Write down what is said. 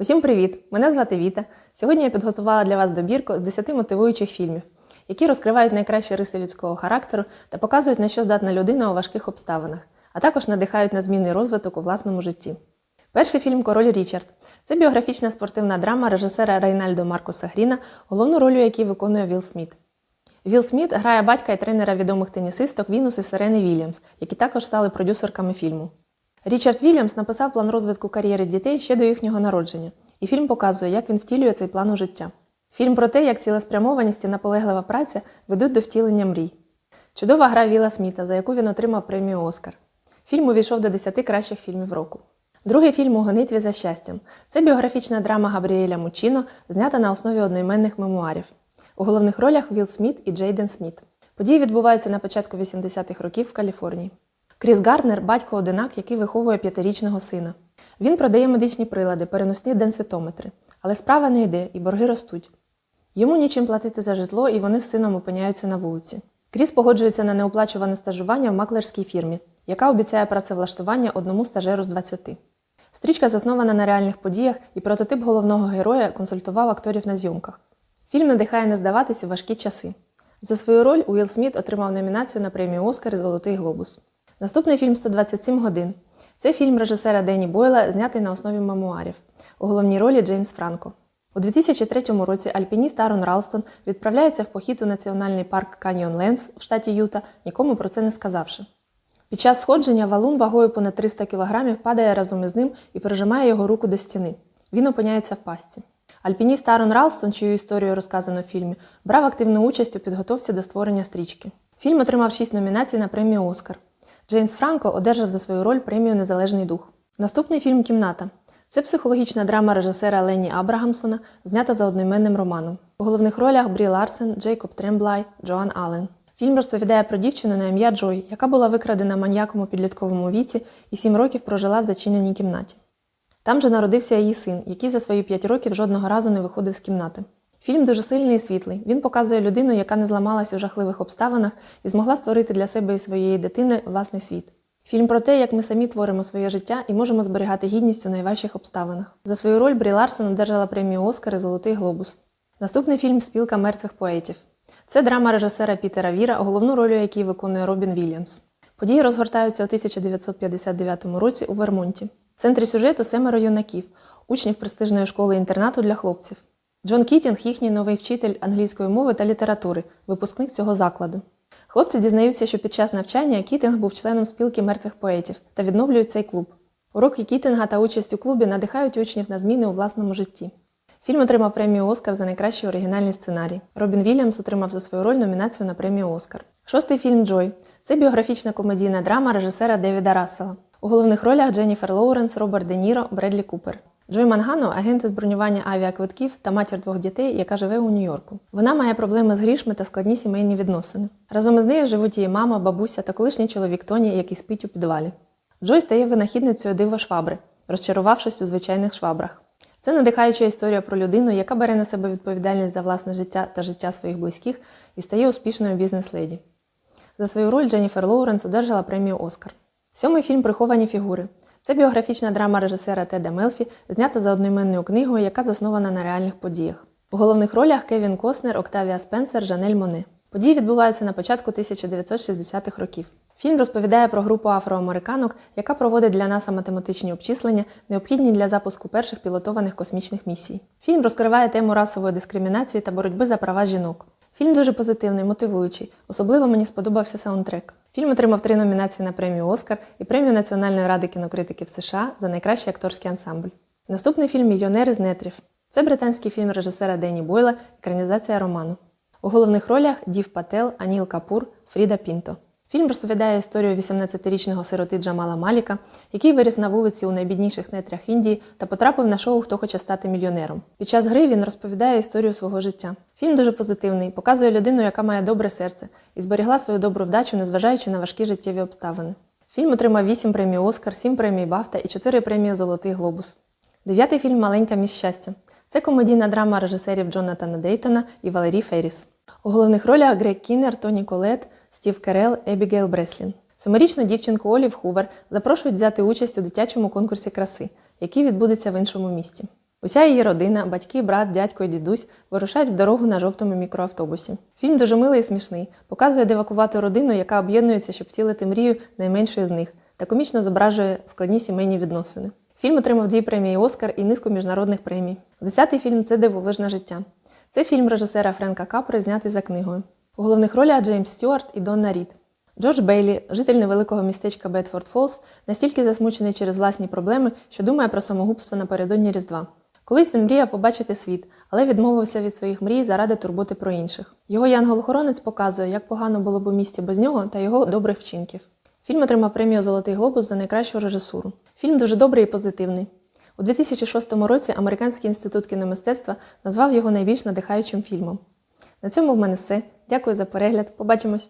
Усім привіт! Мене звати Віта. Сьогодні я підготувала для вас добірку з 10 мотивуючих фільмів, які розкривають найкращі риси людського характеру та показують, на що здатна людина у важких обставинах, а також надихають на змінний розвиток у власному житті. Перший фільм Король Річард це біографічна спортивна драма режисера Рейнальдо Маркуса Гріна, головну роль у якій виконує Вілл Сміт. Вілл Сміт грає батька і тренера відомих тенісисток Вінус і Сирени Вільямс, які також стали продюсерками фільму. Річард Вільямс написав план розвитку кар'єри дітей ще до їхнього народження, і фільм показує, як він втілює цей план у життя. Фільм про те, як цілеспрямованість і наполеглива праця ведуть до втілення мрій. Чудова гра Віла Сміта, за яку він отримав премію Оскар. Фільм увійшов до 10 кращих фільмів року. Другий фільм у гонитві за щастям. Це біографічна драма Габріеля Мучіно, знята на основі одноіменних мемуарів. У головних ролях Вілл Сміт і Джейден Сміт. Події відбуваються на початку 80-х років в Каліфорнії. Кріс Гарднер батько одинак, який виховує п'ятирічного сина. Він продає медичні прилади, переносні денситометри, але справа не йде і борги ростуть. Йому нічим платити за житло, і вони з сином опиняються на вулиці. Кріс погоджується на неоплачуване стажування в маклерській фірмі, яка обіцяє працевлаштування одному стажеру з 20. Стрічка заснована на реальних подіях, і прототип головного героя консультував акторів на зйомках. Фільм надихає не здаватись у важкі часи. За свою роль Уілл Сміт отримав номінацію на премію Оскар і Золотий глобус. Наступний фільм 127 годин. Це фільм режисера Дені Бойла, знятий на основі мемуарів. У головній ролі Джеймс Франко. У 2003 році альпініст Арон Ралстон відправляється в похід у національний парк Каньйон Ленс в штаті Юта, нікому про це не сказавши. Під час сходження валун вагою понад 300 кг падає разом із ним і прижимає його руку до стіни. Він опиняється в пастці. Альпініст Арон Ралстон, чию історію розказано в фільмі, брав активну участь у підготовці до створення стрічки. Фільм отримав 6 номінацій на премію Оскар. Джеймс Франко одержав за свою роль премію Незалежний дух. Наступний фільм Кімната. Це психологічна драма режисера Лені Абрагамсона, знята за одноіменним романом. У головних ролях Брі Ларсен, Джейкоб Тремблай, Джоан Аллен. Фільм розповідає про дівчину на ім'я Джой, яка була викрадена маньяком у підлітковому віці і сім років прожила в зачиненій кімнаті. Там же народився її син, який за свої п'ять років жодного разу не виходив з кімнати. Фільм дуже сильний і світлий. Він показує людину, яка не зламалась у жахливих обставинах і змогла створити для себе і своєї дитини власний світ. Фільм про те, як ми самі творимо своє життя і можемо зберігати гідність у найважчих обставинах. За свою роль Брі Ларсон одержала премію Оскар і Золотий глобус. Наступний фільм Спілка мертвих поетів. Це драма режисера Пітера Віра, головну роль якій виконує Робін Вільямс. Події розгортаються у 1959 році у Вермонті. В центрі сюжету семеро юнаків, учнів престижної школи інтернату для хлопців. Джон Кітінг їхній новий вчитель англійської мови та літератури, випускник цього закладу. Хлопці дізнаються, що під час навчання Кітинг був членом спілки мертвих поетів та відновлюють цей клуб. Уроки Кітинга та участь у клубі надихають учнів на зміни у власному житті. Фільм отримав премію Оскар за найкращий оригінальний сценарій. Робін Вільямс отримав за свою роль номінацію на премію Оскар. Шостий фільм Джой це біографічна комедійна драма режисера Девіда Рассела. У головних ролях Дженніфер Лоуренс, Роберт Де Ніро, Бредлі Купер. Джой Мангано агент із бронювання авіаквитків та матір двох дітей, яка живе у Нью-Йорку. Вона має проблеми з грішми та складні сімейні відносини. Разом із нею живуть її мама, бабуся та колишній чоловік Тоні, який спить у підвалі. Джой стає винахідницею диво швабри, розчарувавшись у звичайних швабрах. Це надихаюча історія про людину, яка бере на себе відповідальність за власне життя та життя своїх близьких і стає успішною бізнес-леді. За свою роль Дженніфер Лоуренс одержала премію Оскар. Сьомий фільм Приховані фігури. Це біографічна драма режисера Теда Мелфі, знята за одноіменною книгою, яка заснована на реальних подіях. У головних ролях Кевін Костнер, Октавія Спенсер, Жанель Моне. Події відбуваються на початку 1960-х років. Фільм розповідає про групу афроамериканок, яка проводить для НАСА математичні обчислення, необхідні для запуску перших пілотованих космічних місій. Фільм розкриває тему расової дискримінації та боротьби за права жінок. Фільм дуже позитивний, мотивуючий. Особливо мені сподобався саундтрек. Фільм отримав три номінації на премію Оскар і премію Національної ради кінокритиків США за найкращий акторський ансамбль. Наступний фільм Мільйонери з нетрів. Це британський фільм режисера Дені Бойла, екранізація роману. У головних ролях Дів Пател, Аніл Капур, Фріда Пінто. Фільм розповідає історію 18-річного сироти Джамала Маліка, який виріс на вулиці у найбідніших нетрях Індії та потрапив на шоу Хто хоче стати мільйонером. Під час гри він розповідає історію свого життя. Фільм дуже позитивний, показує людину, яка має добре серце, і зберігла свою добру вдачу, незважаючи на важкі життєві обставини. Фільм отримав 8 премій Оскар, 7 премій Бафта і 4 премії Золотий Глобус. Дев'ятий фільм Маленька міс щастя. Це комедійна драма режисерів Джонатана Дейтона і Валерій Ферріс. У головних ролях Грег Кіннер, Тоні Колет, Стів Керел, Ебігейл Бреслін. Семирічну дівчинку Олів Хувер запрошують взяти участь у дитячому конкурсі краси, який відбудеться в іншому місті. Уся її родина, батьки, брат, дядько і дідусь вирушають в дорогу на жовтому мікроавтобусі. Фільм дуже милий і смішний, показує дивакувату родину, яка об'єднується, щоб втілити мрію найменшої з них, та комічно зображує складні сімейні відносини. Фільм отримав дві премії Оскар і низку міжнародних премій. Десятий фільм це дивовижне життя. Це фільм режисера Френка Капри, знятий за книгою. У головних ролях Джеймс Стюарт і Донна Рід. Джордж Бейлі, житель невеликого містечка Бетфорд Фолз, настільки засмучений через власні проблеми, що думає про самогубство напередодні Різдва. Колись він мріяв побачити світ, але відмовився від своїх мрій заради турботи про інших. Його янгол-охоронець показує, як погано було б у місті без нього та його добрих вчинків. Фільм отримав премію Золотий глобус за найкращу режисуру. Фільм дуже добрий і позитивний. У 2006 році Американський інститут кіномистецтва назвав його найбільш надихаючим фільмом. На цьому в мене все. Дякую за перегляд. Побачимось!